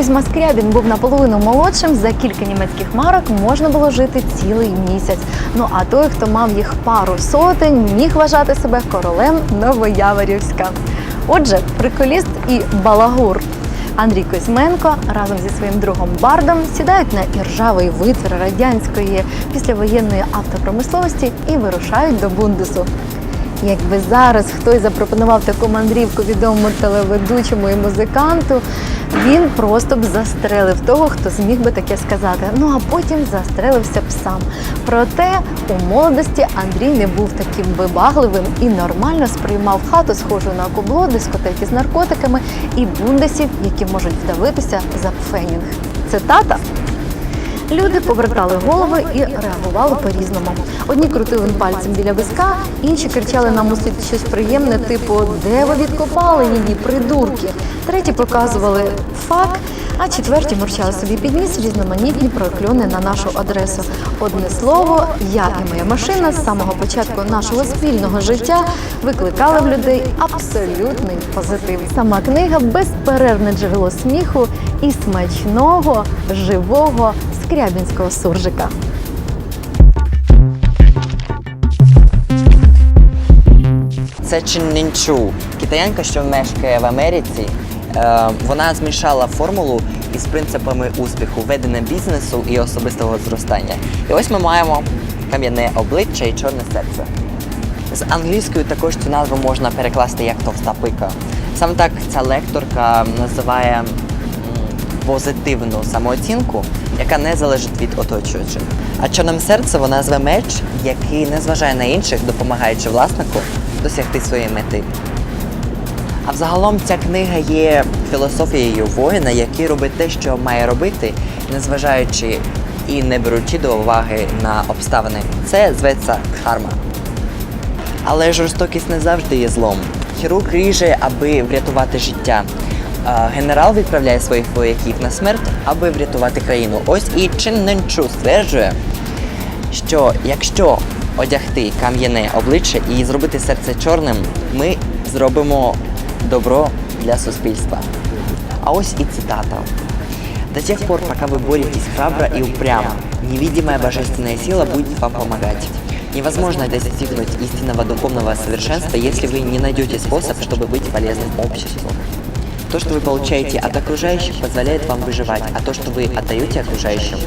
Кузьма Скрябін був наполовину молодшим, за кілька німецьких марок можна було жити цілий місяць. Ну а той, хто мав їх пару сотень, міг вважати себе королем Новояворівська. Отже, приколіст і балагур. Андрій Кузьменко разом зі своїм другом Бардом сідають на іржавий витвір радянської післявоєнної автопромисловості і вирушають до Бундесу. Якби зараз хтось запропонував таку мандрівку відомому телеведучому і музиканту, він просто б застрелив того, хто зміг би таке сказати. Ну а потім застрелився б сам. Проте у молодості Андрій не був таким вибагливим і нормально сприймав хату, схожу на кубло, дискотеки з наркотиками і бундесів, які можуть вдавитися за пфенінг. Цитата. Люди повертали голови і реагували по-різному. Одні крутили пальцем біля виска, інші кричали нам услід щось приємне, типу Де ви відкопали її, придурки? Треті показували фак, а четверті мурчали собі під ніс різноманітні прокльони на нашу адресу. Одне слово, я і моя машина з самого початку нашого спільного життя викликали в людей абсолютний позитив. Сама книга безперервне джерело сміху і смачного живого скрябінського суржика. Це Чин Нінчу, китаянка, що мешкає в Америці. Е, Вона змішала формулу із принципами успіху, ведення бізнесу і особистого зростання. І ось ми маємо кам'яне обличчя і чорне серце. З англійською також цю назву можна перекласти як товста пика. Саме так ця лекторка називає позитивну самооцінку, яка не залежить від оточуючих. А чорним серце вона зве меч, який не зважає на інших, допомагаючи власнику досягти своєї мети. А взагалом ця книга є філософією воїна, який робить те, що має робити, незважаючи і не беручи до уваги на обставини. Це зветься карма. Але жорстокість не завжди є злом. Хірург ріже, аби врятувати життя. А Генерал відправляє своїх вояків на смерть, аби врятувати країну. Ось і Чин Ненчу стверджує, що якщо одягти кам'яне обличчя і зробити серце чорним, ми зробимо добро для суспільства. А ось і цитата. До тех пор, пока вы боретесь храбро и упрямо, невидимая божественная сила будет вам помогать. Невозможно достигнуть истинного духовного совершенства, если вы не найдете способ, чтобы быть полезным обществу. То, что вы получаете от окружающих, позволяет вам выживать, а то, что вы отдаете окружающим,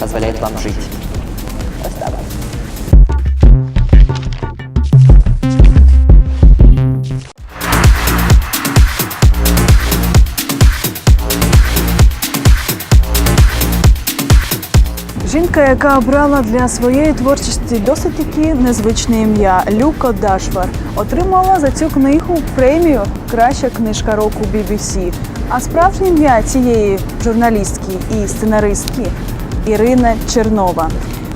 позволяет вам жить. Жінка, яка обрала для своєї творчості досить таки незвичне ім'я Люка Дашвар, отримала за цю книгу премію Краща книжка року BBC. А справжнє ім'я цієї журналістки і сценаристки Ірина Чернова.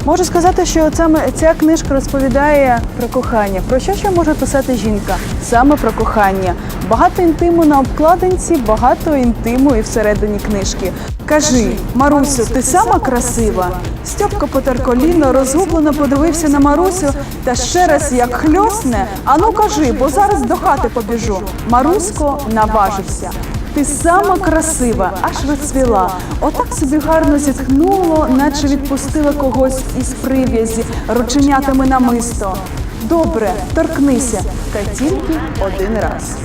Можу сказати, що саме ця книжка розповідає про кохання. Про що ще може писати жінка? Саме про кохання. Багато інтиму на обкладинці, багато інтиму і всередині книжки. Кажи, Марусю, ти сама красива? Стьопка потер коліно, розгублено подивився на Марусю та ще раз як хльосне. Ану кажи, бо зараз до хати побіжу. Марусько наважився. Ти сама красива, аж вицвіла. Отак собі гарно зітхнуло, наче відпустила когось із прив'язі, рученятами намисто. Добре, торкнися, та тільки один раз.